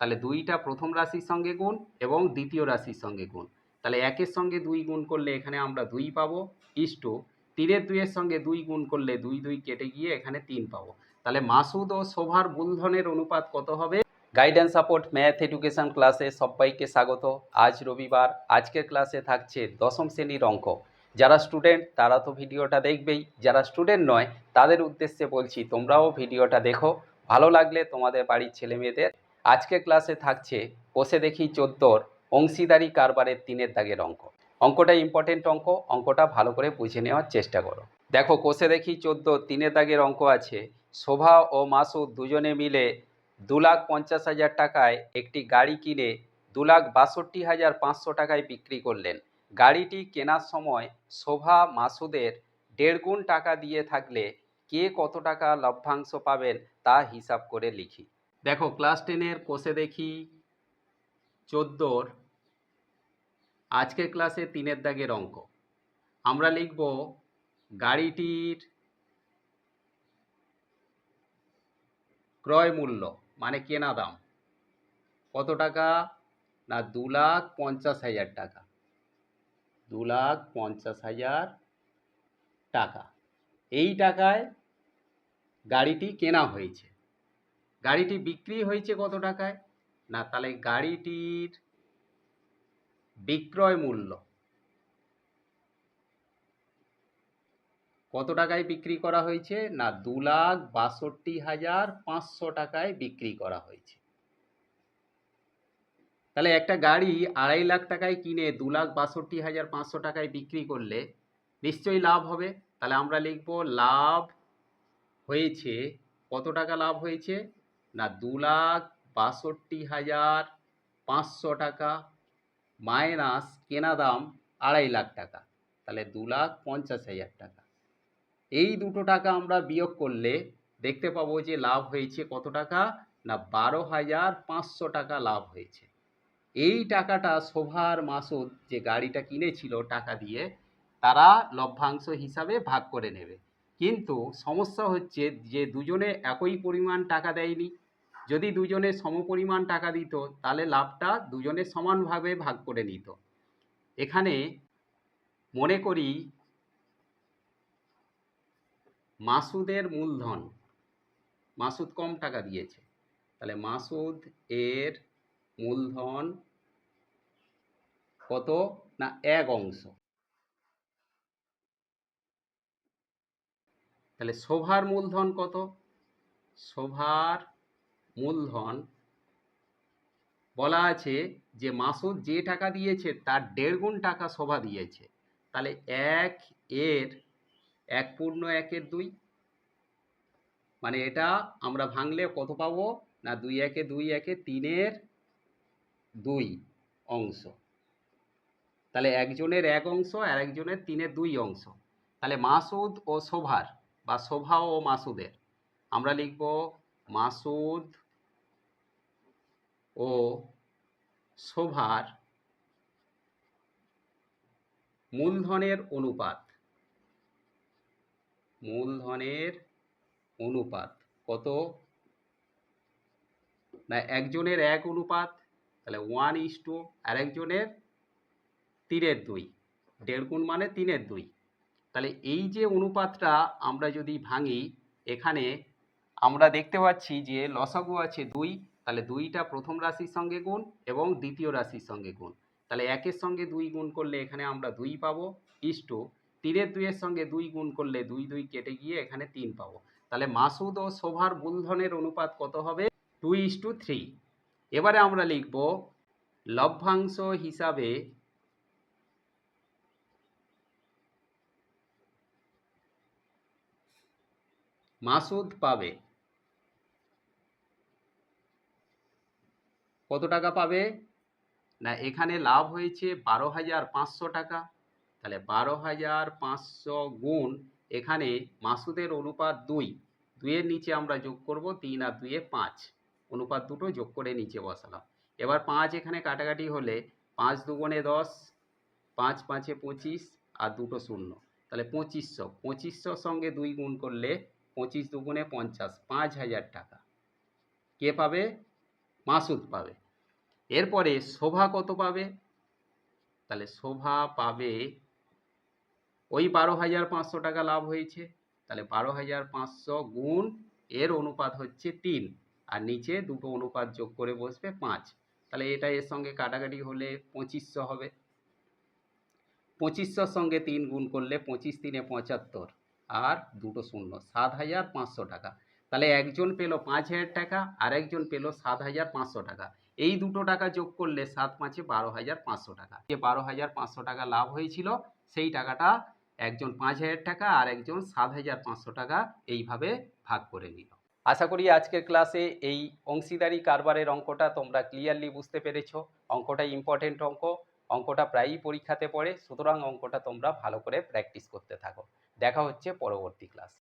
তাহলে দুইটা প্রথম রাশির সঙ্গে গুণ এবং দ্বিতীয় রাশির সঙ্গে গুণ। তাহলে একের সঙ্গে দুই গুণ করলে এখানে আমরা দুই পাবো ইস্টু তিনের দুইয়ের সঙ্গে দুই গুণ করলে দুই দুই কেটে গিয়ে এখানে তিন পাবো। তাহলে মাসুদ ও শোভার মূলধনের অনুপাত কত হবে? গাইডেন্স সাপোর্ট ম্যাথ এডুকেশন ক্লাসে সবাইকে স্বাগত। আজ রবিবার, আজকের ক্লাসে থাকছে দশম শ্রেণির অঙ্ক। যারা স্টুডেন্ট তারা তো ভিডিওটা দেখবেই। যারা স্টুডেন্ট নয়, তাদের উদ্দেশ্যে বলছি তোমরাও ভিডিওটা দেখো। ভালো লাগলে তোমাদের বাড়ির ছেলে মেয়েদের আজকের ক্লাসে থাকছে বসে দেখি চোদ্দোর অংশীদারি কারবারের তিনের দাগের অঙ্ক। অঙ্কটা ইম্পর্টেন্ট অঙ্ক, অঙ্কটা ভালো করে বুঝে নেওয়ার চেষ্টা করো। দেখো, কোষে দেখি চোদ্দ তিনের দাগের অঙ্ক আছে। শোভা ও মাসুদ দুজনে মিলে দু লাখ পঞ্চাশ হাজার টাকায় একটি গাড়ি কিনে দু লাখ বাষট্টি হাজার পাঁচশো টাকায় বিক্রি করলেন। গাড়িটি কেনার সময় শোভা মাসুদের দেড় গুণ টাকা দিয়ে থাকলে কে কত টাকা লভ্যাংশ পাবেন তা হিসাব করে লিখি। দেখো ক্লাস টেনের কোষে দেখি চোদ্দোর, আজকের ক্লাসে তিনের দাগের অঙ্ক। আমরা লিখব গাড়িটির ক্রয় মূল্য মানে কেনা দাম, কত টাকা না দু লাখ পঞ্চাশ হাজার টাকা? দু লাখ পঞ্চাশ হাজার টাকা। এই টাকায় গাড়িটি কেনা হয়েছে। গাড়িটি বিক্রি হয়েছে কত টাকায়? না, তাহলে গাড়িটির বিক্রয় মূল্য কত টাকায় বিক্রি করা হয়েছে? না, দু লাখ বাষট্টি হাজার পাঁচশো টাকায় বিক্রি করা হয়েছে। তাহলে একটা গাড়ি আড়াই লাখ টাকায় কিনে দু লাখ বাষট্টি হাজার পাঁচশো টাকায় বিক্রি করলে নিশ্চয়ই লাভ হবে। তাহলে আমরা লিখব লাভ হয়েছে। কত টাকা লাভ হয়েছে? না দু লাখ বাষট্টি হাজার পাঁচশো টাকা মাইনাস কেনা দাম আড়াই লাখ টাকা। তাহলে দু লাখ পঞ্চাশ হাজার টাকা। এই দুটো টাকা আমরা বিয়োগ করলে দেখতে পাবো যে লাভ হয়েছে কত টাকা? না বারো হাজার পাঁচশো টাকা লাভ হয়েছে। এই টাকাটা শোভার মাসুদ যে গাড়িটা কিনেছিল টাকা দিয়ে, তারা লভ্যাংশ হিসাবে ভাগ করে নেবে। কিন্তু সমস্যা হচ্ছে যে দুজনে একই পরিমাণ টাকা দেয়নি। যদি দুজনে সমপরিমাণ টাকা দিত, তাহলে লাভটা দুজনে সমানভাবে ভাগ করে নিত। এখানে মনে করি মাসুদের মূলধন, মাসুদ কম টাকা দিয়েছে। তাহলে মাসুদ এর মূলধন কত না এক অংশ? তাহলে শোভার মূলধন কত? শোভার মূলধন বলা আছে যে মাসুদ যে টাকা দিয়েছে তার দেড় গুণ টাকা শোভা দিয়েছে। তাহলে এক এর এক পূর্ণ একের দুই? মানে এটা আমরা ভাঙলে কত পাবো? না দুই একে দুই একে তিনের দুই অংশ। তাহলে একজনের এক অংশ আর একজনের তিনের দুই অংশ। তাহলে মাসুদ ও শোভার বা শোভা ও মাসুদের। আমরা লিখব মাসুদ ও শোভার মূলধনের অনুপাত। মূলধনের অনুপাত কত? না, একজনের এক অনুপাত, তাহলে ওয়ান ইস টু আর একজনের তিনের দুই। দেড় গুণ মানে তিনের দুই। তাহলে এই যে অনুপাতটা আমরা যদি ভাঙি, এখানে আমরা দেখতে পাচ্ছি যে লসাগু আছে দুই তাহলে দুইটা প্রথম রাশির সঙ্গে গুণ এবং দ্বিতীয় রাশির সঙ্গে গুণ। তাহলে একের সঙ্গে দুই গুণ করলে এখানে আমরা দুই পাবো ইস টু তিনের দুইয়ের সঙ্গে দুই গুণ করলে দুই দুই কেটে গিয়ে এখানে তিন পাবো। তাহলে মাসুদ ও শোভার মূলধনের অনুপাত কত হবে? টু ইস টু থ্রি এবারে আমরা লিখব, লভ্যাংশ হিসাবে মাসুদ পাবে। কত টাকা পাবে? না, এখানে লাভ হয়েছে বারো হাজার পাঁচশো টাকা। তাহলে বারো হাজার পাঁচশো গুণ এখানে মাসুদের অনুপাত দুই। দুইয়ের নিচে আমরা যোগ করব তিন আর দুইয়ে পাঁচ। অনুপাত দুটো যোগ করে নিচে বসালাম। এবার পাঁচ এখানে কাটাকাটি হলে পাঁচ দুগুণে দশ, পাঁচ পাঁচে পঁচিশ আর দুটো শূন্য। তাহলে পঁচিশশো। পঁচিশশোর সঙ্গে দুই গুণ করলে পঁচিশ দুগুণে পঞ্চাশ, পাঁচ হাজার টাকা। কে পাবে? মাসুদ পাবে। এরপরে শোভা কত পাবে? তাহলে শোভা পাবে, ওই বারো হাজার পাঁচশো টাকা লাভ হয়েছে। তাহলে বারো হাজার পাঁচশো গুণ এর অনুপাত হচ্ছে তিন। আর নিচে দুটো অনুপাত যোগ করে বসবে পাঁচ। তাহলে এটা এর সঙ্গে কাটাকাটি হলে পঁচিশশো হবে। পঁচিশশোর সঙ্গে তিন গুণ করলে পঁচিশ তিনে পঁচাত্তর। আর দুটো শূন্য, সাত হাজার পাঁচশো টাকা। তাহলে একজন পেল পাঁচ হাজার টাকা আর একজন পেল সাত হাজার পাঁচশো টাকা। এই দুটো টাকা যোগ করলে সাত পাঁচে বারো হাজার পাঁচশো টাকা। যে বারো হাজার পাঁচশো টাকা লাভ হয়েছিল, সেই টাকাটা একজন পাঁচ হাজার টাকা আর একজন সাত হাজার পাঁচশো টাকা এইভাবে ভাগ করে নিল। আশা করি আজকের ক্লাসে এই অংশীদারি কারবারের অঙ্কটা তোমরা ক্লিয়ারলি বুঝতে পেরেছ। অঙ্কটা ইম্পর্টেন্ট অঙ্ক, অঙ্কটা প্রায়ই পরীক্ষাতে পড়ে, সুতরাং অঙ্কটা তোমরা ভালো করে প্র্যাকটিস করতে থাকো। দেখা হচ্ছে পরবর্তী ক্লাস